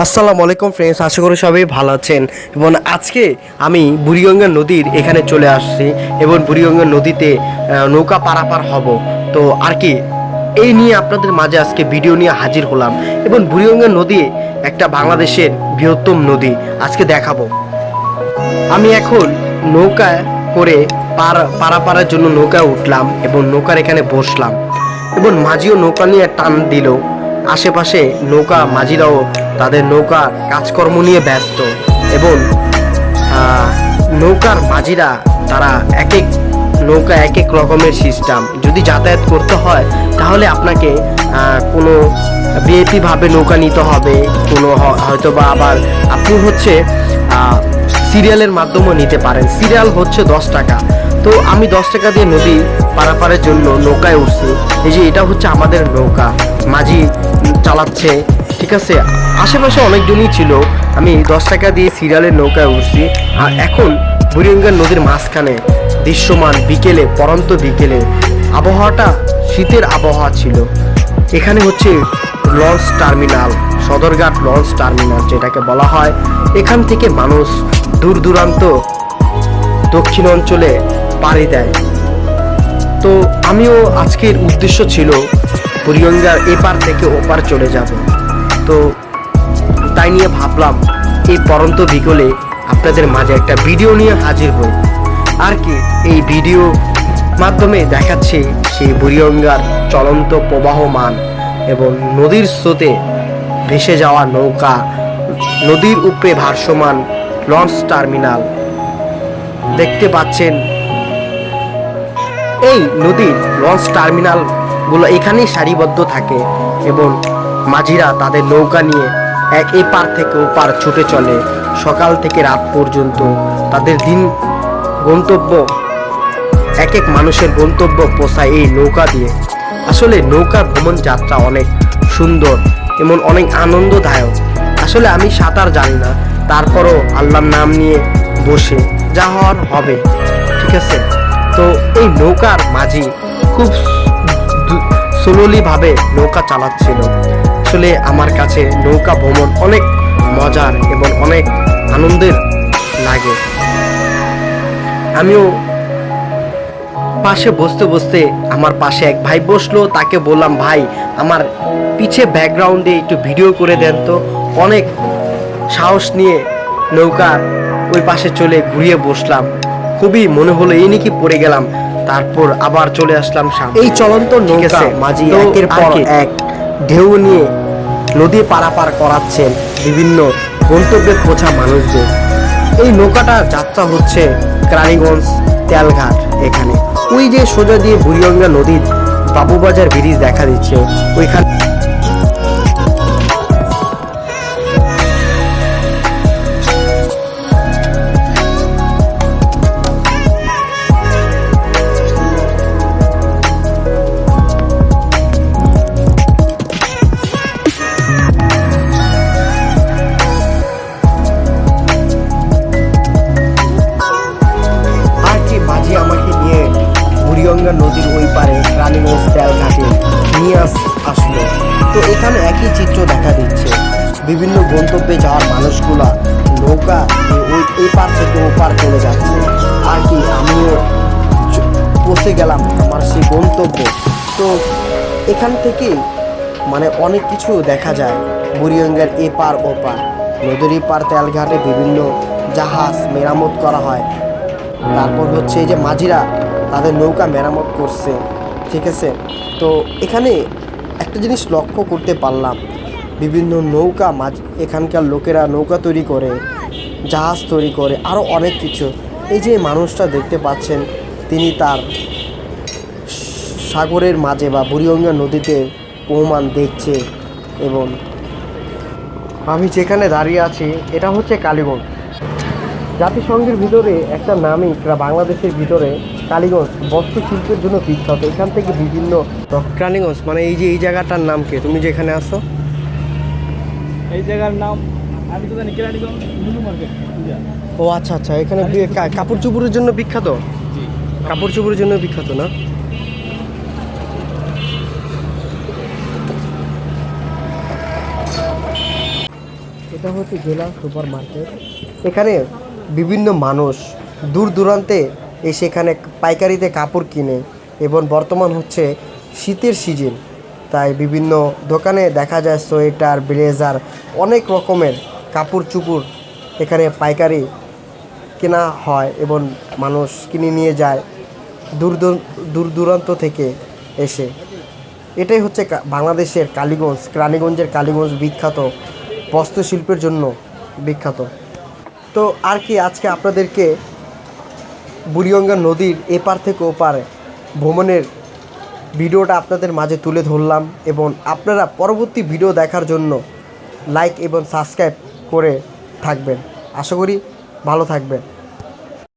আসসালামু আলাইকুম ফ্রেন্ডস আশা করি সবাই ভালো আছেন। এবং আজকে আমি বুড়িগঙ্গা নদীর এখানে চলে আসছি এবং বুড়িগঙ্গা নদীতে নৌকা পারাপার হব। তো আর কি, এই নিয়ে আপনাদের মাঝে আজকে ভিডিও নিয়ে হাজির হলাম। এবং বুড়িগঙ্গা নদী একটা বাংলাদেশের বৃহত্তম নদী, আজকে দেখাবো। আমি এখন নৌকা করে পার, পারাপারের জন্য নৌকায় উঠলাম এবং নৌকার এখানে বসলাম। এবং মাঝিও নৌকা নিয়ে টান দিল। আশেপাশে নৌকা মাঝিরাও তাদের নৌকা কাজকর্ম নিয়ে ব্যস্ত এবং নৌকার মাঝিরা তারা এক এক নৌকা এক এক রকমের সিস্টেম। যদি যাতায়াত করতে হয়, তাহলে আপনাকে কোনো বিএপি ভাবে নৌকা নিতে হবে, কোনো হয়তো বা আবার আপনি হচ্ছে সিরিয়ালের মাধ্যমেও নিতে পারেন। সিরিয়াল হচ্ছে দশ টাকা। তো আমি দশ টাকা দিয়ে নদী পারাপারের জন্য নৌকায় উঠছি। এই যে এটা হচ্ছে আমাদের নৌকা। মাঝি চালাচ্ছে, ঠিক আছে? আশেপাশে অনেকজনই ছিল। আমি দশ টাকা দিয়ে সিরিয়ালের নৌকায় উঠছি। আর এখন বুড়িগঙ্গা নদীর মাঝখানে দৃশ্যমান বিকেলে, পরন্ত বিকেলে আবহাওয়াটা শীতের আবহাওয়া ছিল। এখানে হচ্ছে launch terminal, Sadarghat launch terminal যেটাকে বলা হয়। এখান থেকে মানুষ দূর দূরান্ত দক্ষিণ অঞ্চলে পাড়ি দেয়। তো আমিও আজকের উদ্দেশ্য ছিল বুড়িগঙ্গার এপার থেকে ওপার চলে যাব। তো তাই নিয়ে ভাবলাম এই পরন্ত বিকলে আপনাদের মাঝে একটা ভিডিও নিয়ে হাজির হই। আর কি, এই ভিডিও মাধ্যমে দেখাচ্ছে সেই বুড়িগঙ্গার চলন্ত প্রবাহমান এবং নদীর স্রোতে ভেসে যাওয়া নৌকা, নদীর উপরে ভাসমান লঞ্চ টার্মিনাল। দেখতে পাচ্ছেন এই নদীর লঞ্চ টার্মিনালগুলো এখানেই সারিবদ্ধ থাকে এবং মাঝিরা তাদের নৌকা নিয়ে এক এপার থেকে ওপার ছুটে চলে। সকাল থেকে রাত পর্যন্ত তাদের দিন গন্তব্য, এক এক মানুষের গন্তব্য পোষায় এই নৌকা দিয়ে। আসলে নৌকা ভ্রমণ যাত্রা অনেক সুন্দর এবং অনেক আনন্দদায়ক। আসলে আমি সাঁতার জানি না, তারপরও আল্লাহর নাম নিয়ে বসে যা হওয়ার হবে, ঠিক আছে? তো এই নৌকার মাঝি খুব স্লোলি ভাবে নৌকা চালাচ্ছিল। আসলে আমার কাছে নৌকা ভ্রমণ অনেক মজার এবং অনেক আনন্দের লাগে। আমিও পাশে বসতে বসতে আমার পাশে এক ভাই বসল, তাকে বললাম, ভাই, আমার পিছে ব্যাকগ্রাউন্ডে একটু ভিডিও করে দেন তো। অনেক সাহস নিয়ে নৌকা ওই পাশে চলে ঘুরিয়ে বসলাম। খুবই মনে হলো এই নাকি পড়ে গেলাম তারপর আবার চলে আসলাম সামনে। এই চলন্ত নৌকা মাঝি একের পর এক ঢেউ নিয়ে নদী পারাপার করাচ্ছেন বিভিন্ন গন্তব্যে পৌঁছা মানুষদের। এই নৌকাটা যাত্রা হচ্ছে রানীগঞ্জ তেলঘাট এখানে। ওই যে সোজা দিয়ে বুড়িগঙ্গা নদীর বাবুবাজার ব্রিজ দেখা দিচ্ছে ওইখানে রানীগঞ্জ তেলঘাটে নিয়ে আস আসলো। তো এখানে একই চিত্র দেখা দিচ্ছে। বিভিন্ন গন্তব্যে যাওয়ার মানুষগুলা নৌকা ওই এই পার থেকে ও পার চলে যাচ্ছে। আর কি, আমিও পৌঁছে গেলাম আমার সেই গন্তব্য। তো এখান থেকে মানে অনেক কিছু দেখা যায়। বুড়িগঙ্গার এ পার ও পার। নদীর পার তেলঘাটে বিভিন্ন জাহাজ মেরামত করা হয়। তারপর হচ্ছে এই যে মাঝিরা তাদের নৌকা মেরামত করছে। ঠিক আছে? তো এখানে একটা জিনিস লক্ষ্য করতে পারলাম। বিভিন্ন নৌকা মাঝ, এখানকার লোকেরা নৌকা তৈরি করে, জাহাজ তৈরি করে আরও অনেক কিছু। এই যে মানুষটা দেখতে পাচ্ছেন, তিনি তার সাগরের মাঝে বা বুড়িগঙ্গা নদীতে প্রমাণ দেখছে এবং আমি যেখানে দাঁড়িয়ে আছি, এটা হচ্ছে কালীগঞ্জ জাতিসংঘের ভিতরে একটা নামই বাংলাদেশের ভিতরে কালীগঞ্জ বস্ত্র শিল্পের জন্য বিখ্যাত। এখান থেকে বিভিন্ন কালীগঞ্জ মানে এই যে এই জায়গাটার নাম কে? তুমি যেখানে আসো এই জায়গার নাম আমি তো জানি কেরানীগঞ্জ মার্কেট ও আচ্ছা আচ্ছা এখানে কাপড় চুপড়ের জন্য বিখ্যাত? কাপড় চুপড়ের জন্য বিখ্যাত না? এটা হচ্ছে জেলা সুপার মার্কেট এখানে বিভিন্ন মানুষ দূর দূরান্তে এসে এখানে পাইকারিতে কাপড় কিনে এবং বর্তমান হচ্ছে শীতের সিজন। তাই বিভিন্ন দোকানে দেখা যায় সোয়েটার, ব্লেজার, অনেক রকমের কাপড় চুপড় এখানে পাইকারি কেনা হয় এবং মানুষ কিনে নিয়ে যায় দূর দূর- দূর দূরান্ত থেকে এসে। এটাই হচ্ছে বাংলাদেশের কালীগঞ্জ, রানীগঞ্জের কালীগঞ্জ বিখ্যাত বস্ত্রশিল্পের জন্য বিখ্যাত। তো আর কি আজকে আপনাদেরকে বুড়িগঙ্গা নদীর এপার থেকে ওপার ভ্রমণের ভিডিওটা আপনাদের মাঝে তুলে ধরলাম এবং আপনারা পরবর্তী ভিডিও দেখার জন্য লাইক এবং সাবস্ক্রাইব করে থাকবেন। আশা করি ভালো থাকবেন।